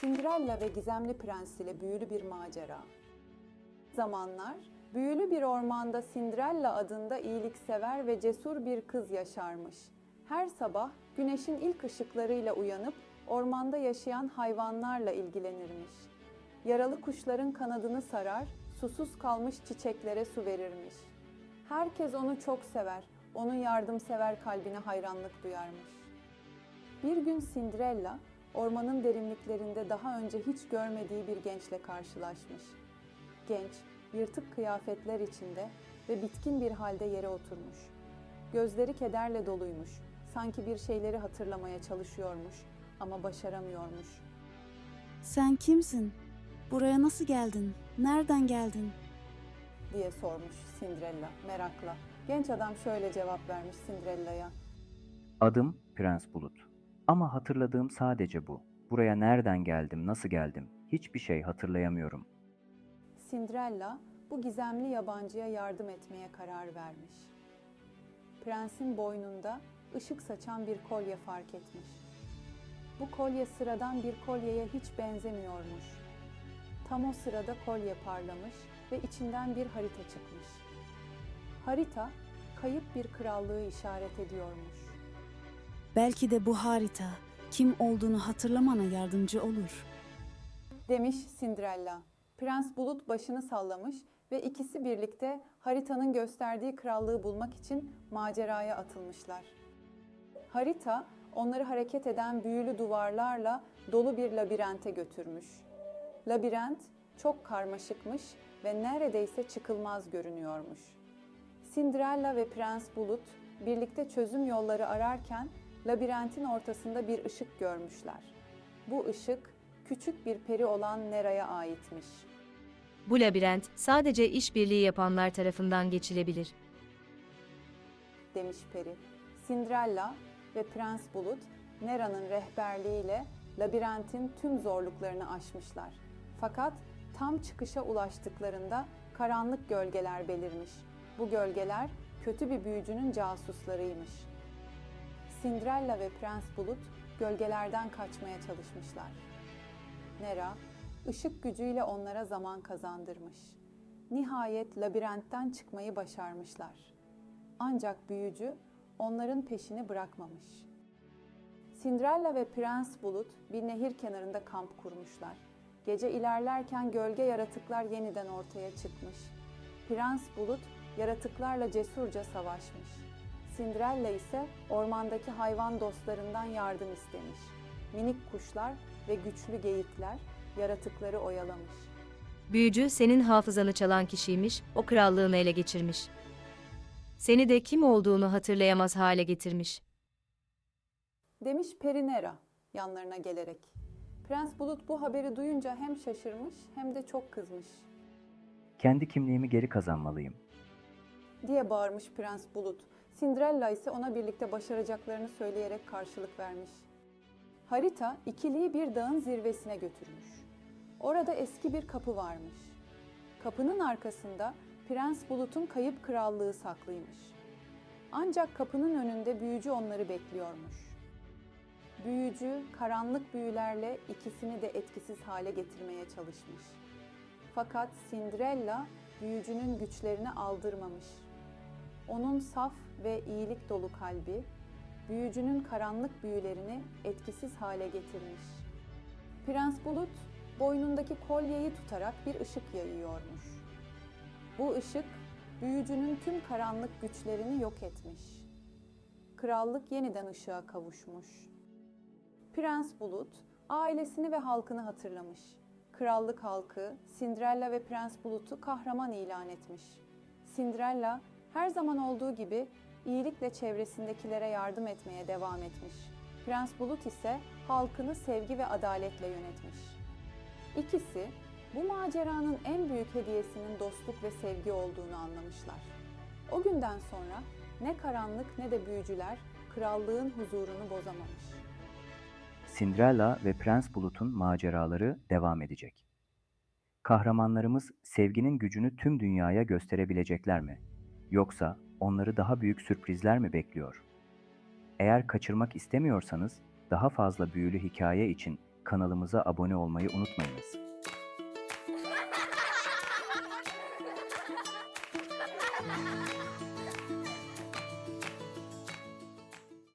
Cinderella ve Gizemli Prens ile büyülü bir macera. Zamanlar, büyülü bir ormanda Cinderella adında iyiliksever ve cesur bir kız yaşarmış. Her sabah güneşin ilk ışıklarıyla uyanıp ormanda yaşayan hayvanlarla ilgilenirmiş. Yaralı kuşların kanadını sarar, susuz kalmış çiçeklere su verirmiş. Herkes onu çok sever, onun yardımsever kalbine hayranlık duyarmış. Bir gün Cinderella, ormanın derinliklerinde daha önce hiç görmediği bir gençle karşılaşmış. Genç, yırtık kıyafetler içinde ve bitkin bir halde yere oturmuş. Gözleri kederle doluymuş, sanki bir şeyleri hatırlamaya çalışıyormuş ama başaramıyormuş. Sen kimsin? Buraya nasıl geldin? Nereden geldin? diye sormuş Cinderella merakla. Genç adam şöyle cevap vermiş Cinderella'ya. Adım Prens Bulut. Ama hatırladığım sadece bu. Buraya nereden geldim, nasıl geldim? Hiçbir şey hatırlayamıyorum. Cinderella bu gizemli yabancıya yardım etmeye karar vermiş. Prensin boynunda ışık saçan bir kolye fark etmiş. Bu kolye sıradan bir kolyeye hiç benzemiyormuş. Tam o sırada kolye parlamış ve içinden bir harita çıkmış. Harita kayıp bir krallığı işaret ediyormuş. Belki de bu harita kim olduğunu hatırlamana yardımcı olur. demiş Cinderella. Prens Bulut başını sallamış ve ikisi birlikte haritanın gösterdiği krallığı bulmak için maceraya atılmışlar. Harita onları hareket eden büyülü duvarlarla dolu bir labirente götürmüş. Labirent çok karmaşıkmış ve neredeyse çıkılmaz görünüyormuş. Cinderella ve Prens Bulut birlikte çözüm yolları ararken labirentin ortasında bir ışık görmüşler. Bu ışık küçük bir peri olan Nera'ya aitmiş. Bu labirent sadece işbirliği yapanlar tarafından geçilebilir. demiş peri. Cinderella ve Prens Bulut Nera'nın rehberliğiyle labirentin tüm zorluklarını aşmışlar. Fakat tam çıkışa ulaştıklarında karanlık gölgeler belirmiş. Bu gölgeler kötü bir büyücünün casuslarıymış. Cinderella ve Prens Bulut gölgelerden kaçmaya çalışmışlar. Nera, ışık gücüyle onlara zaman kazandırmış. Nihayet labirentten çıkmayı başarmışlar. Ancak büyücü onların peşini bırakmamış. Cinderella ve Prens Bulut bir nehir kenarında kamp kurmuşlar. Gece ilerlerken gölge yaratıklar yeniden ortaya çıkmış. Prens Bulut yaratıklarla cesurca savaşmış. Cinderella ise ormandaki hayvan dostlarından yardım istemiş. Minik kuşlar ve güçlü geyikler yaratıkları oyalamış. Büyücü senin hafızanı çalan kişiymiş, o krallığını ele geçirmiş. Seni de kim olduğunu hatırlayamaz hale getirmiş. Demiş Perinera yanlarına gelerek. Prens Bulut bu haberi duyunca hem şaşırmış hem de çok kızmış. Kendi kimliğimi geri kazanmalıyım. Diye bağırmış Prens Bulut. Cinderella ise ona birlikte başaracaklarını söyleyerek karşılık vermiş. Harita ikiliyi bir dağın zirvesine götürmüş. Orada eski bir kapı varmış. Kapının arkasında Prens Bulut'un kayıp krallığı saklıymış. Ancak kapının önünde büyücü onları bekliyormuş. Büyücü karanlık büyülerle ikisini de etkisiz hale getirmeye çalışmış. Fakat Cinderella büyücünün güçlerini aldırmamış. Onun saf ve iyilik dolu kalbi, büyücünün karanlık büyülerini etkisiz hale getirmiş. Prens Bulut, boynundaki kolyeyi tutarak bir ışık yayıyormuş. Bu ışık, büyücünün tüm karanlık güçlerini yok etmiş. Krallık yeniden ışığa kavuşmuş. Prens Bulut, ailesini ve halkını hatırlamış. Krallık halkı, Cinderella ve Prens Bulut'u kahraman ilan etmiş. Cinderella, her zaman olduğu gibi iyilikle çevresindekilere yardım etmeye devam etmiş. Prens Bulut ise halkını sevgi ve adaletle yönetmiş. İkisi bu maceranın en büyük hediyesinin dostluk ve sevgi olduğunu anlamışlar. O günden sonra ne karanlık ne de büyücüler krallığın huzurunu bozamamış. Cinderella ve Prens Bulut'un maceraları devam edecek. Kahramanlarımız sevginin gücünü tüm dünyaya gösterebilecekler mi? Yoksa onları daha büyük sürprizler mi bekliyor? Eğer kaçırmak istemiyorsanız daha fazla büyülü hikaye için kanalımıza abone olmayı unutmayınız.